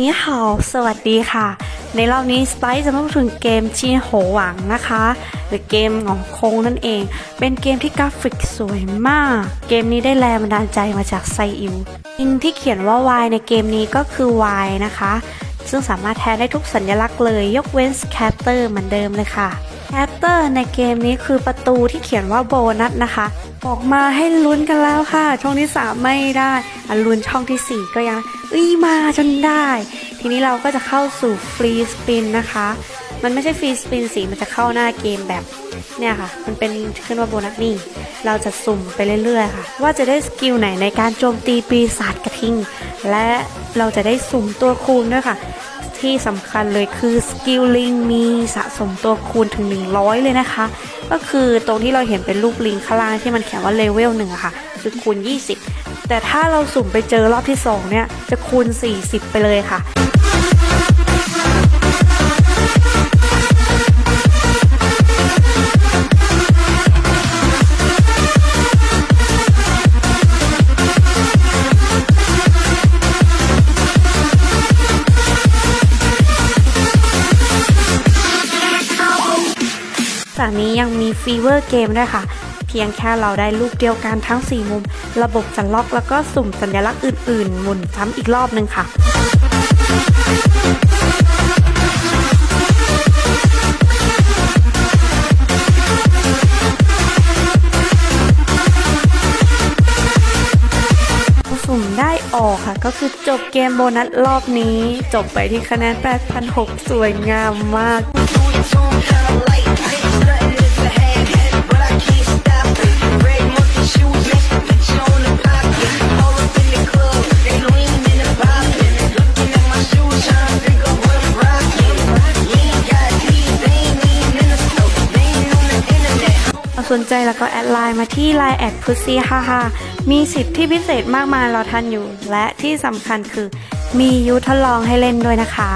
นี่ฮาสวัสดีค่ะ ในรอบนี้สไปซ์จะมาพูดถึงเกมชีนโหหวังนะคะ หรือเกมของโคงนั่นเอง เป็นเกมที่กราฟิกสวยมาก เกมนี้ได้แรงบันดาลใจมาจากไซอิวอินที่เขียนว่า Y ในเกมนี้ก็คือ Y นะคะ ซึ่งสามารถแทนได้ทุกสัญลักษณ์เลยยกเว้นสแคตเตอร์เหมือนเดิมเลยค่ะ แคตเตอร์ในเกมนี้คือประตูที่เขียนว่าโบนัสนะคะ ออกมาให้ลุ้นกันแล้วค่ะ ช่องที่ 3 ไม่ได้อันลุ้นช่องทีสี่4 ก็ยังเอ้ยมาจนได้ ทีนี้เราก็จะเข้าสู่ฟรีสปินนะคะ มันไม่ใช่ฟรีสปินสีมันจะเข้าหน้าเกมแบบเนี่ยค่ะ มันเป็นขึ้นว่าโบนัสนี่ เราจะสุ่มไปเรื่อยๆค่ะ ว่าจะได้สกิลไหนในการโจมตีปีศาจกระทิง และเราจะได้สุ่มตัวคูณด้วยค่ะ ที่สำคัญเลยคือสกิลลิงมีสะสมตัวคูณถึง 100 เลยนะคะ ก็คือตรงที่เราเห็นเป็นรูปลิงข้างล่างที่มันเขียนว่าเลเวลหนึ่งค่ะ คือคูณ 20 แต่ถ้าเราสุ่มไปเจอรอบที่ 2 เนี่ย จะคูณ 40 ไปเลยค่ะ จากนี้ยังมีฟีเวอร์เกมด้วยค่ะ เพียงแค่เราได้รูปเดียวกันทั้ง 4 มุม ระบบจะล็อกแล้วก็สุ่มสัญลักษณ์อื่น ๆ หมุนซ้ำอีกรอบนึงค่ะ ออกค่ะ ก็คือจบเกมโบนัสรอบนี้ จบไปที่คะแนน 8,600 สวยงามมาก สนใจแล้วก็แอดไลน์มาที่ Line แอดพุซี่55มีสิทธิพิเศษมากมายรอท่านอยู่ และที่สำคัญคือ มียูทดลองให้เล่นด้วยนะคะ